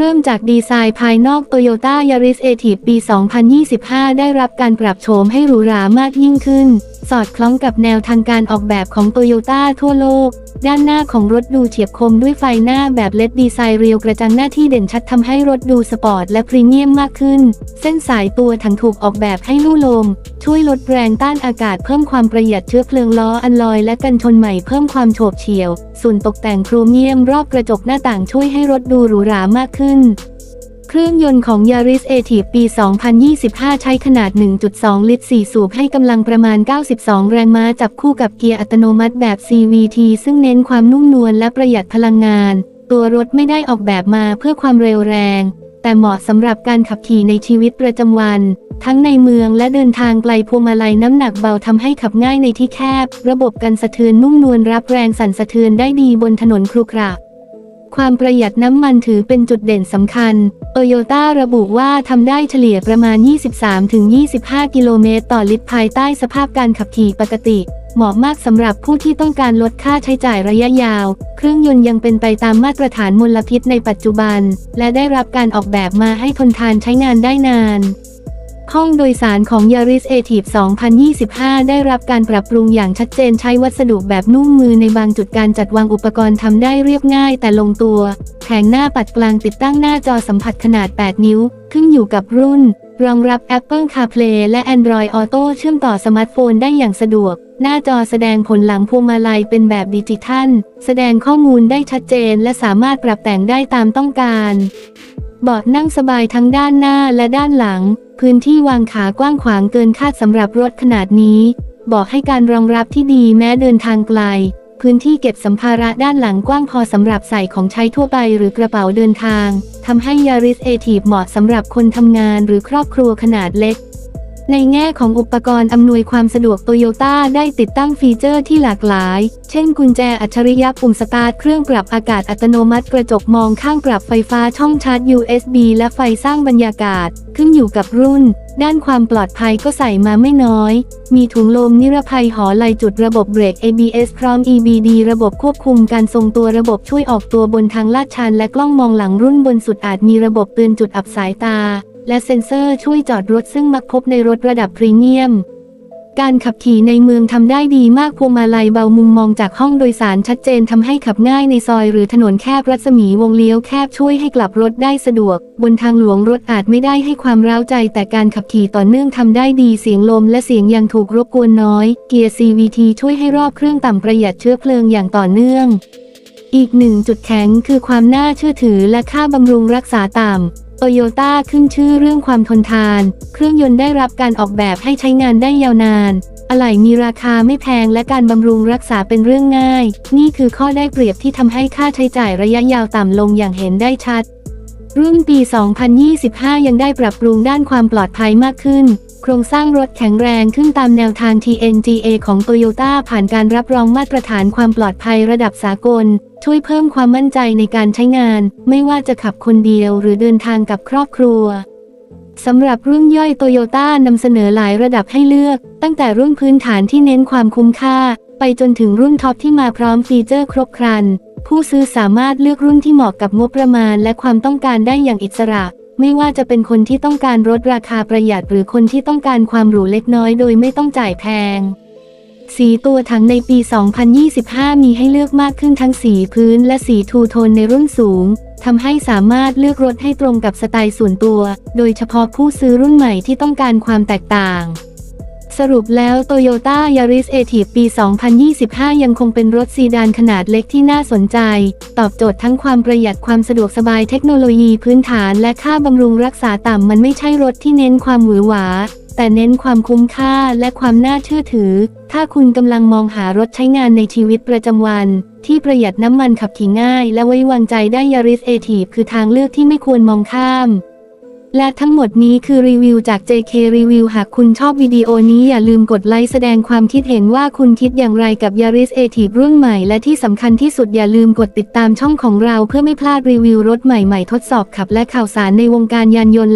ริ่มจากดีไซน์ภายนอก Toyota Yaris a t i v ปี 2025 ได้รับการปรับโฉมให้หรูหรามากยิ่งขึ้นสอดคล้องกับแนวทางการออกแบบของ Toyota ทั่วโลก ด้านหน้าของรถดูเฉียบคมด้วยไฟหน้าแบบเลดดีไซน์เรียวกระจังหน้าที่เด่นชัดทำให้รถดูสปอร์ตและพรีเมียมมากขึ้น เส้นสายตัวถังถูกออกแบบให้ลู่ลม ช่วยลดแรงต้านอากาศเพิ่มความประหยัดเชื้อเพลิงล้ออันลอยและกันชนใหม่เพิ่มความโฉบเฉี่ยว ส่วนตกแต่งโครเมียมรอบกระจกหน้าต่างช่วยให้รถดูหรูหรามากขึ้น เครื่องยนต์ของ Yaris a t i v ปี 2025 ใช้ขนาด 1.2 ลิตร 4 สูบให้กำลังประมาณ 92 แรงม้าจับคู่กับเกียร์อัตโนมัติแบบ CVT ซึ่งเน้นความนุ่มนวลและประหยัดพลังงาน ตัวรถไม่ได้ออกแบบมาเพื่อความเร็วแรง แต่เหมาะสำหรับการขับขี่ในชีวิตประจำวัน ทั้งในเมืองและเดินทางไกลพวงมาลัยน้ำหนักเบาทำให้ขับง่ายในที่แคบ ระบบกันสะเทือนนุ่มนวลรับแรงสั่นสะเทือนได้ดีบนถนนครุขระ ความประหยัดน้ำมันถือเป็นจุดเด่นสำคัญ โตโยต้าระบุว่าทำได้เฉลี่ยประมาณ 23-25 กิโลเมตรต่อลิตรภายใต้สภาพการขับขี่ปกติ เหมาะมากสำหรับผู้ที่ต้องการลดค่าใช้จ่ายระยะยาว เครื่องยนต์ยังเป็นไปตามมาตรฐานมลพิษในปัจจุบัน และได้รับการออกแบบมาให้ทนทานใช้งานได้นาน ห้องโดยสารของ Yaris a t i v 2025 ได้รับการปรับปรุงอย่างชัดเจนใช้วัสดุแบบนุ่มมือในบางจุดการจัดวางอุปกรณ์ทำได้เรียบง่ายแต่ลงตัว แผงหน้าปัดกลางติดตั้งหน้าจอสัมผัสขนาด 8 นิ้ว ขึ้นอยู่กับรุ่น รองรับ Apple CarPlay และ Android Auto เชื่อมต่อสมาร์ทโฟนได้อย่างสะดวก หน้าจอแสดงผลหลังพวงมาลัยเป็นแบบดิจิทัล แสดงข้อมูลได้ชัดเจน และสามารถปรับแต่งได้ตามต้องการ เบาะนั่งสบายทั้งด้านหน้าและด้านหลัง พื้นที่วางขากว้างขวางเกินคาดสำหรับรถขนาดนี้ บอกให้การรองรับที่ดีแม้เดินทางไกล พื้นที่เก็บสัมภาระด้านหลังกว้างพอสำหรับใส่ของใช้ทั่วไปหรือกระเป๋าเดินทางทำให้ Yaris a t i v เหมาะสำหรับคนทำงานหรือครอบครัวขนาดเล็ก ในแง่ของอุปกรณ์อำนวยความสะดวกโตโยต้าได้ติดตั้งฟีเจอร์ที่หลากหลาย เช่นกุญแจอัจฉริยะปุ่มสตาร์ทเครื่องปรับอากาศอัตโนมัติกระจกมองข้างปรับไฟฟ้าช่องชาร์จ USB และไฟสร้างบรรยากาศ ขึ้นอยู่กับรุ่น ด้านความปลอดภัยก็ใส่มาไม่น้อย มีถุงลมนิรภัยหอไหลจุดระบบเบรก ABS พร้อม EBD ระบบควบคุมการทรงตัวระบบช่วยออกตัวบนทางลาดชันและกล้องมองหลังรุ่นบนสุดอาจมีระบบเตือนจุดอับสายตา และเซ็นเซอร์ช่วยจอดรถซึ่งมักพบในรถระดับพรีเมียม การขับขี่ในเมืองทำได้ดีมากพวงมาลัยเบามุมมองจากห้องโดยสารชัดเจนทำให้ขับง่ายในซอยหรือถนนแคบรัศมีวงเลี้ยวแคบช่วยให้กลับรถได้สะดวก บนทางหลวงรถอาจไม่ได้ให้ความร้าวใจ แต่การขับขี่ต่อเนื่องทำได้ดีเสียงลมและเสียงยังถูกรบกวนน้อย เกียร์ CVT ช่วยให้รอบเครื่องต่ำประหยัดเชื้อเพลิงอย่างต่อเนื่องอีกหนึ่งจุดแข็งคือความน่าเชื่อถือและค่าบำรุงรักษาต่ำ โตโยต้าขึ้นชื่อเรื่องความทนทาน เครื่องยนต์ได้รับการออกแบบให้ใช้งานได้ยาวนาน อะไหล่มีราคาไม่แพงและการบำรุงรักษาเป็นเรื่องง่าย นี่คือข้อได้เปรียบที่ทำให้ค่าใช้จ่ายระยะยาวต่ำลงอย่างเห็นได้ชัด รุ่นปี 2025 ยังได้ปรับปรุงด้านความปลอดภัยมากขึ้น โครงสร้างรถแข็งแรงขึ้นตามแนวทาง TNGA ของ Toyota ผ่านการรับรองมาตรฐานความปลอดภัยระดับสากล ช่วยเพิ่มความมั่นใจในการใช้งาน ไม่ว่าจะขับคนเดียวหรือเดินทางกับครอบครัวสำหรับรุ่นย่อยโตโยต้านำเสนอหลายระดับให้เลือก ตั้งแต่รุ่นพื้นฐานที่เน้นความคุ้มค่า ไปจนถึงรุ่นท็อปที่มาพร้อมฟีเจอร์ครบครัน ผู้ซื้อสามารถเลือกรุ่นที่เหมาะกับงบประมาณและความต้องการได้อย่างอิสระ ไม่ว่าจะเป็นคนที่ต้องการรถราคาประหยัดหรือคนที่ต้องการความหรูเล็กน้อยโดยไม่ต้องจ่ายแพง สีตัวถังในปี 2025 มีให้เลือกมากขึ้นทั้งสีพื้นและสีทูโทนในรุ่นสูงทำให้สามารถเลือกรถให้ตรงกับสไตล์ส่วนตัว โดยเฉพาะผู้ซื้อรุ่นใหม่ที่ต้องการความแตกต่าง สรุปแล้ว Toyota Yaris a t i v ปี 2025 ยังคงเป็นรถซีดานขนาดเล็กที่น่าสนใจ ตอบโจทย์ทั้งความประหยัดความสะดวกสบายเทคโนโลยีพื้นฐานและค่าบำรุงรักษาต่ำมันไม่ใช่รถที่เน้นความหวือหวา แต่เน้นความคุ้มค่าและความน่าเชื่อถือ ถ้าคุณกำลังมองหารถใช้งานในชีวิตประจำวัน ที่ประหยัดน้ำมันขับขี่ง่าย และไว้วางใจได้ Yaris a t i v คือทางเลือกที่ไม่ควรมองข้าม และทั้งหมดนี้คือรีวิวจาก JK Review หากคุณชอบวิดีโอนี้อย่าลืมกดไลค์แสดงความคิดเห็นว่าคุณคิดอย่างไรกับ Yaris a t i v รุ่นใหม่และที่สำคัญที่สุดอย่าลืมกดติดตามช่องของเราเพื่อไม่พลาดรีวิวรถใหม่ๆ ทดสอบขับและข่าวสารในวงการยานยนต์